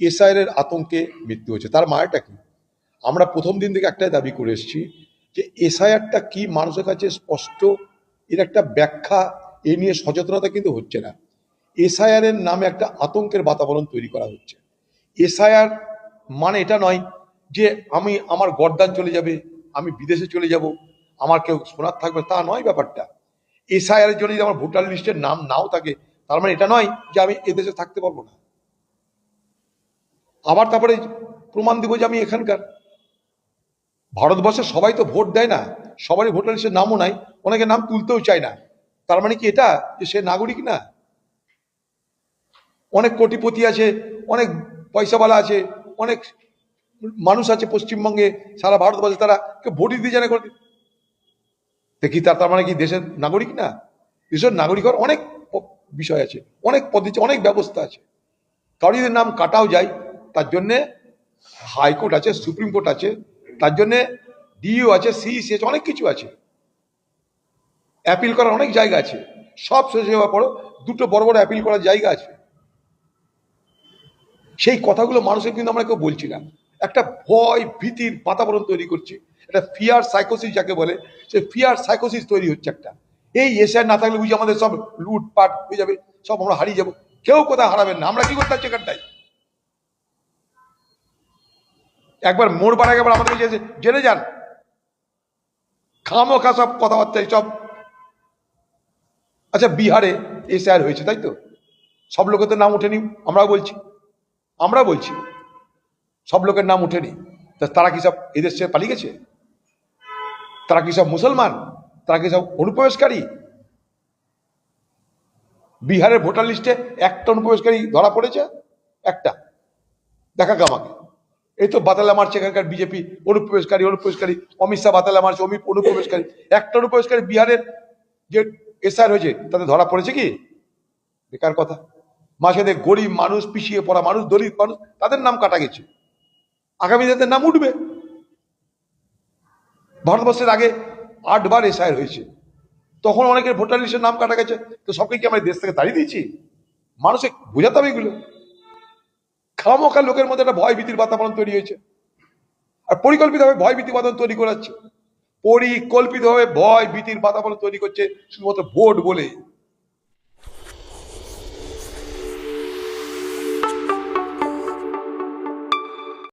এসআইয়ের আতঙ্কে মৃত্যু হয়েছে। তার মায়েরটা কি? আমরা প্রথম দিন থেকে একটাই দাবি করে এসেছি যে এসআইআরটা কি মানুষের কাছে স্পষ্ট? এর একটা ব্যাখ্যা, এ নিয়ে সচেতনতা কিন্তু হচ্ছে না। এসআইআর এর নামে একটা আতঙ্কের বাতাবরণ তৈরি করা হচ্ছে। এসআইআর মানে এটা নয় যে আমি আমার গরদান চলে যাবে, আমি বিদেশে চলে যাব, আমার কেউ শোনার থাকবে, তা নয় ব্যাপারটা। এসআইআর এর জন্য যদি আমার ভোটার লিস্টের নাম নাও থাকে, তার মানে এটা নয় যে আমি এদেশে থাকতে পারব না। আবার তারপরে প্রমাণ দিব যে আমি এখানকার। ভারতবর্ষে সবাই তো ভোট দেয় না, সবারই ভোটার লিস্টের নামও নাই অনেকে নাম তুলতেও চায় না। তার মানে কি এটা? যে সে নাগরিক না। অনেক কোটিপতি আছে, অনেক পয়সাওয়ালা আছে, অনেক মানুষ আছে পশ্চিমবঙ্গে, সারা ভারতবর্ষে তারা কেউ ভোটই দিয়ে জানে করে দেখি তার তার মানে কি দেশের নাগরিক না? দেশের নাগরিক হওয়ার অনেক বিষয় আছে, অনেক পদ্ধতি অনেক ব্যবস্থা আছে। কারও যদি নাম কাটাও যায় তার জন্যে হাইকোর্ট আছে সুপ্রিম কোর্ট আছে, তার জন্যে ডিইও আছে সিইসি আছে, অনেক কিছু আছে। অ্যাপিল করার অনেক জায়গা আছে। সব শেষ হওয়ার পরও দুটো বড় বড় অ্যাপিল করার জায়গা আছে। সেই কথাগুলো মানুষের কিন্তু আমরা কেউ বলছি না। একটা ভয়, ভীতির বাতাবরণ তৈরি করছে। একটা ফিয়ার সাইকোসিস যাকে বলে, সে ফিয়ার সাইকোসিস তৈরি হচ্ছে একটা। এই এসআই না থাকলে বুঝি আমাদের সব লুটপাট হয়ে যাবে, সব আমরা হারিয়ে যাব। কেউ কোথায় হারাবেন না। আমরা কি করতে এখানটায়? একবার মোড় বাড়া একবার আমাদের কাছে জেনে যান। খামো খা সব কথাবার্তা সব। আচ্ছা বিহারে এসআর হয়েছে, তাই তো? সব লোকের তো নাম ওঠেনি, আমরাও বলছি। আমরা বলছি, সব লোকের নাম উঠেনি তারা কি সব এদেশ পালিয়ে গেছে? তারা কি সব মুসলমান? তারা কি সব অনুপ্রবেশকারী? বিহারের ভোটার লিস্টে একটা অনুপ্রবেশকারী ধরা পড়েছে? একটা। দেখা আমাকে। এই তো বাতালা মারছে এখানকার বিজেপি, অনুপ্রবেশকারী অনুপ্রবেশকারী, অমিত শাহ বাতালা মারছে, অমিত অনুপ্রবেশকারী, একটা অনুপ্রবেশকারী বিহারের যে এসআর হয়েছে, তাতে ধরা পড়েছে কি? বেকার কথা? মাঝখানে গরিব মানুষ, পিছিয়ে পড়া মানুষ, দলিত মানুষ, তাদের নাম কাটা গেছে। আগামী দিনের নাম উঠবে। ভারতবর্ষের আগে আটবার এসআইআর হয়েছে। তখন অনেকের ভোটার লিস্টের নাম কাটা গেছে। তো সবকে কি আমরা দেশ থেকে তাড়িয়ে দিয়েছি? মানুষে বোঝাতে হবে এগুলো। খামোখা লোকের মধ্যে একটা ভয় ভীতির বাতাবরণ তৈরি হয়েছে। আর পরিকল্পিতভাবে ভয় ভীতি বাতাবরণ তৈরি করাচ্ছে। পরিকল্পিতভাবে ভয় ভীতির বাতাবরণ তৈরি করছে শুধুমাত্র ভোট বলে।